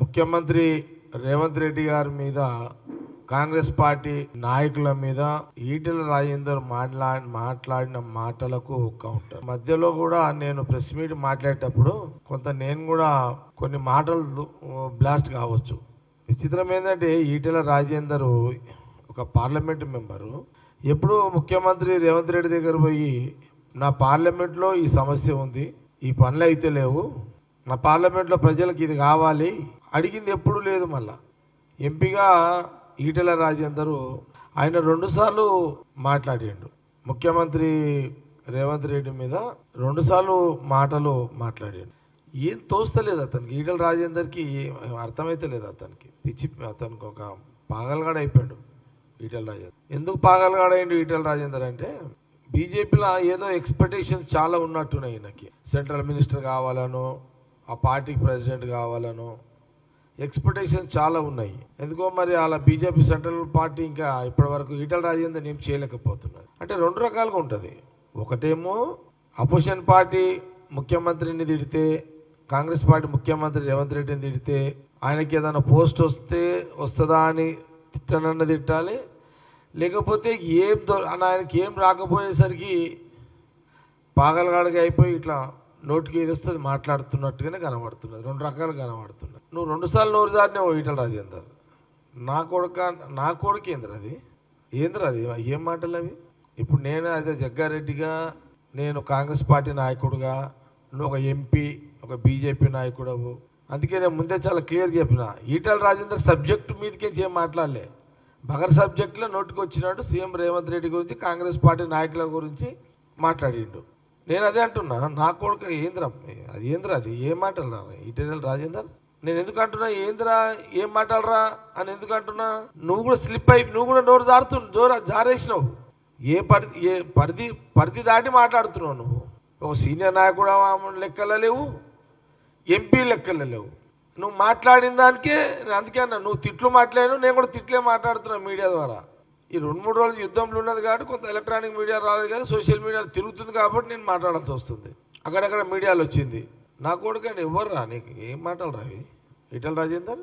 ముఖ్యమంత్రి రేవంత్ రెడ్డి గారి మీద కాంగ్రెస్ పార్టీ నాయకుల మీద ఈటెల రాజేందర్ మాట్లా మాట్లాడిన మాటలకు కౌంటర్ మధ్యలో కూడా నేను ప్రెస్ మీట్ మాట్లాడేటప్పుడు కొంత నేను కూడా కొన్ని మాటలు బ్లాస్ట్ కావచ్చు. విచిత్రం ఏంటంటే ఈటెల రాజేందర్ ఒక పార్లమెంట్ మెంబరు. ఎప్పుడు ముఖ్యమంత్రి రేవంత్ రెడ్డి దగ్గర పోయి నా పార్లమెంట్లో ఈ సమస్య ఉంది ఈ పనులు అయితే లేవు నా పార్లమెంట్లో ప్రజలకు ఇది కావాలి. అడిగింది ఎప్పుడూ లేదు మళ్ళా. ఎంపీగా ఈటెల రాజేందరు ఆయన రెండుసార్లు మాట్లాడిండు. ముఖ్యమంత్రి రేవంత్ రెడ్డి మీద రెండుసార్లు మాటలు మాట్లాడాడు. ఏం తోస్తలేదు అతనికి. ఈటల రాజేందర్కి ఏం అర్థమైతే లేదు అతనికి. పిచ్చి అతనికి ఒక పాగలగాడ అయిపోయాడు ఈటెల రాజేందర్ ఎందుకు పాగలగాడైండు ఈటెల రాజేందర్ అంటే బీజేపీలో ఏదో ఎక్స్పెక్టేషన్స్ చాలా ఉన్నట్టున్నాయి ఈయనకి. సెంట్రల్ మినిస్టర్ కావాలనో ఆ పార్టీకి ప్రెసిడెంట్ కావాలనో. ఎక్స్పెక్టేషన్స్ చాలా ఉన్నాయి. ఎందుకో మరి అలా బీజేపీ సెంట్రల్ పార్టీ ఇంకా ఇప్పటివరకు ఈటల రాజేందర్ ఏం చేయలేకపోతున్నది అంటే రెండు రకాలుగా ఉంటుంది. ఒకటేమో అపోజిషన్ పార్టీ ముఖ్యమంత్రిని తిడితే కాంగ్రెస్ పార్టీ ముఖ్యమంత్రి రేవంత్ రెడ్డిని తిడితే ఆయనకి ఏదైనా పోస్ట్ వస్తే వస్తుందా అని తిట్టనన్న తిట్టాలి. లేకపోతే ఏం ఆయనకి ఏం రాకపోయేసరికి పాగలగాడిగా అయిపోయి ఇట్లా నోటికి ఏది వస్తుంది మాట్లాడుతున్నట్టుగానే కనబడుతున్నది. రెండు రకాలు కనబడుతున్నాయి నువ్వు రెండుసార్లు నోరు దాటినావు ఈటల రాజేందర్. నా కొడుక నా కొడుకు ఏంద్ర అది? ఏంద్ర అది? ఏం మాటలు అవి? ఇప్పుడు నేను అదే జగ్గారెడ్డిగా నేను కాంగ్రెస్ పార్టీ నాయకుడుగా నువ్వు ఒక ఎంపీ ఒక బీజేపీ నాయకుడవు. అందుకే నేను ముందే చాలా క్లియర్ చెప్పిన. ఈటల రాజేందర్ సబ్జెక్టు మీదకే ఏం మాట్లాడలే. బగర్ సబ్జెక్టులో నోటికి వచ్చినాడు సీఎం రేవంత్ రెడ్డి గురించి కాంగ్రెస్ పార్టీ నాయకుల గురించి మాట్లాడిండు. నేను అదే అంటున్నా నా కొడుకు ఏంద్రా అది ఏంద్రా అది ఏం మాటలు రా రాజేందర్? నేను ఎందుకు అంటున్నా ఏంద్రా ఏం మాట్లాడరా అని ఎందుకు అంటున్నా? నువ్వు కూడా స్లిప్ అయి నువ్వు కూడా నోరు జారుతు జోర జారేసినావు. ఏ పరిధి ఏ పరిధి పరిధి దాటి మాట్లాడుతున్నావు నువ్వు? ఒక సీనియర్ నాయకుడు లెక్కల లేవు ఎంపీ లెక్కల లేవు. నువ్వు మాట్లాడిన దానికే నేను అందుకే అన్నా నువ్వు తిట్లు మాట్లాడాను నేను కూడా తిట్లే మాట్లాడుతున్నాను మీడియా ద్వారా. ఈ రెండు మూడు రోజులు యుద్ధంలో ఉన్నది కాబట్టి కొంత ఎలక్ట్రానిక్ మీడియా రాలేదు కానీ సోషల్ మీడియా తిరుగుతుంది కాబట్టి నేను మాట్లాడాల్సి వస్తుంది. అక్కడక్కడ మీడియాలో వచ్చింది. నా కొడుకు ఎవరు రా నీకు? ఏం మాటలు రావి ఇటల్ రాజేందర్?